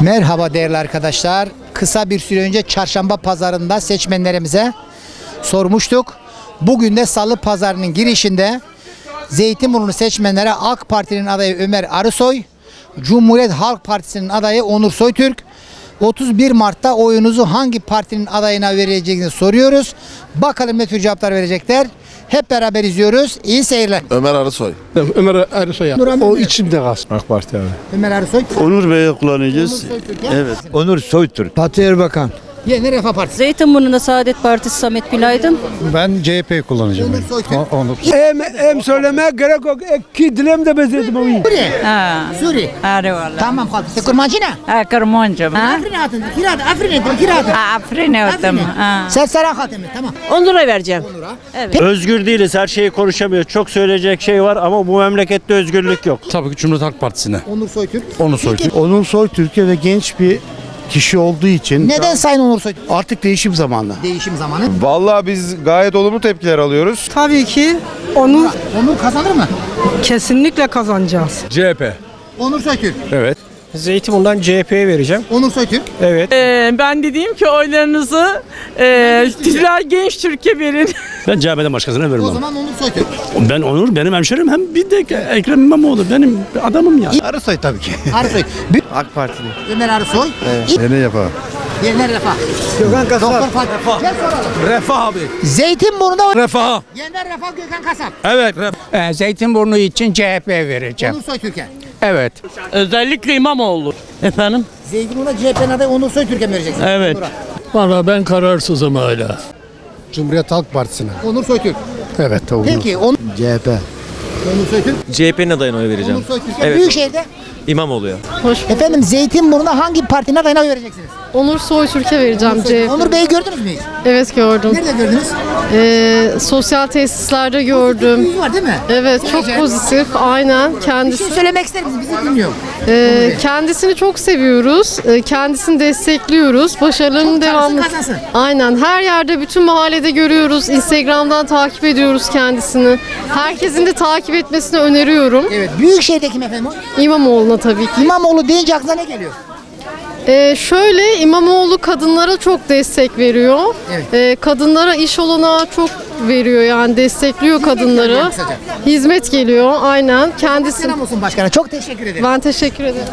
Merhaba değerli arkadaşlar. Kısa bir süre önce çarşamba pazarında seçmenlerimize sormuştuk. Bugün de salı pazarının girişinde Zeytinburnu seçmenlere AK Parti'nin adayı Ömer Arısoy, Cumhuriyet Halk Partisi'nin adayı Onur Soytürk, 31 Mart'ta oyunuzu hangi partinin adayına vereceğini soruyoruz. Bakalım ne tür cevaplar verecekler. Hep beraber izliyoruz. İyi seyirler. Ömer Arısoy. Ömer Ersoy'a. Nur Ahmet O içimde kalsın. AK Parti abi. Ömer Arısoy. Onur Bey'e kullanacağız. Evet. Onur Soytürk. Fatih Erbakan. Yeni Refah Partisi. Zeytinburnu'nda Saadet Partisi Samet Bilaydın. Ben CHP kullanacağım. Onur Soytürk. Onur. Em, em söyleme gerek yok. Ki dilim de bezledim onu. Suriye. Ha, Suriye. hadi valla. Tamam kalk. Te kurmancına. Ha, kırmoncum. Ha? Afrin hatun. Kirat. Afrin ettim. Kirat. Ha, Afrin'e ötüm. Ha. Sen Serhan Hatemli. Tamam. Onur'a vereceğim. Özgür değiliz. Her şeyi konuşamıyoruz. Çok söyleyecek şey var ama bu memlekette özgürlük yok. Tabii ki Cumhuriyet Halk Partisi'ne. Onur Soytürk. Onu soydu. Onur Soytürk'e ve genç bir kişi olduğu için Neden Sayın Onur Soytürk? artık değişim zamanı. Değişim zamanı. Vallahi biz gayet olumlu tepkiler alıyoruz. Tabii ki onu Onur kazanır mı? kesinlikle kazanacağız. CHP. Onur Soytürk. Evet. Zeytinburnu'ndan CHP'ye vereceğim. Onur Soytürk. Evet. ben dediğim ki oylarınızı e, Tüzel Genç Türkiye verin. Ben CHP'den başkasına O vermem. zaman Onur Soytürk. Ben Onur benim hemşerim hem bir de Ekrem İmamoğlu benim adamım ya. Arısoy tabii ki. Arısoy. AK Partili. Ömer Arısoy. Ne yapalım? Yener Refah. Gökhan Kasap. Doktor Fatih. Gel soralım. Refah abi. Zeytinburnu'nda Refah. Yener Refah Gökhan Kasap. Evet. Zeytinburnu için CHP vereceğim. Onur Soytürk'e. Evet. Özellikle İmamoğlu. Efendim? Zeytinburnu'nda CHP'nin adayı Onur Soytürk'e mi vereceksin? Evet. Valla ben kararsızım hala. Cumhuriyet Halk Partisi'ne. Onur Soytürk. Evet. Onur. Peki Onur, CHP. Onur Soytürk. CHP'nin adayına oy vereceğim. Onur Soytürk. Evet. Büyükşehir'de İmamoğlu ya. efendim Zeytinburnu'nda hangi partinin adayına oy vereceksiniz? Onur Soytürk'e vereceğim. CHP. Onur Bey'i gördünüz mü hiç? Evet gördüm. Nerede gördünüz? Ee, sosyal tesislerde gördüm. Yüzü var değil mi? Evet çok Güzel. pozitif. Aynen Bir şey kendisi. söylemek ister misiniz? Bizi dinliyor. Ee, kendisini çok seviyoruz. Ee, kendisini destekliyoruz. Başarılarının devamlı. kazansın. Aynen her yerde bütün mahallede görüyoruz. Instagram'dan takip ediyoruz kendisini. Herkesin de takip etmesini öneriyorum. Evet. Büyükşehir'de kim efendim o? İmamoğlu'na tabii ki. İmamoğlu deyince aklına ne geliyor? Ee, şöyle İmamoğlu kadınlara çok destek veriyor. Evet. Ee, kadınlara iş olanağı çok veriyor yani destekliyor kadınları. Hizmet geliyor aynen. Kendisi Selam olsun başkana. Çok teşekkür ederim. ben teşekkür ederim.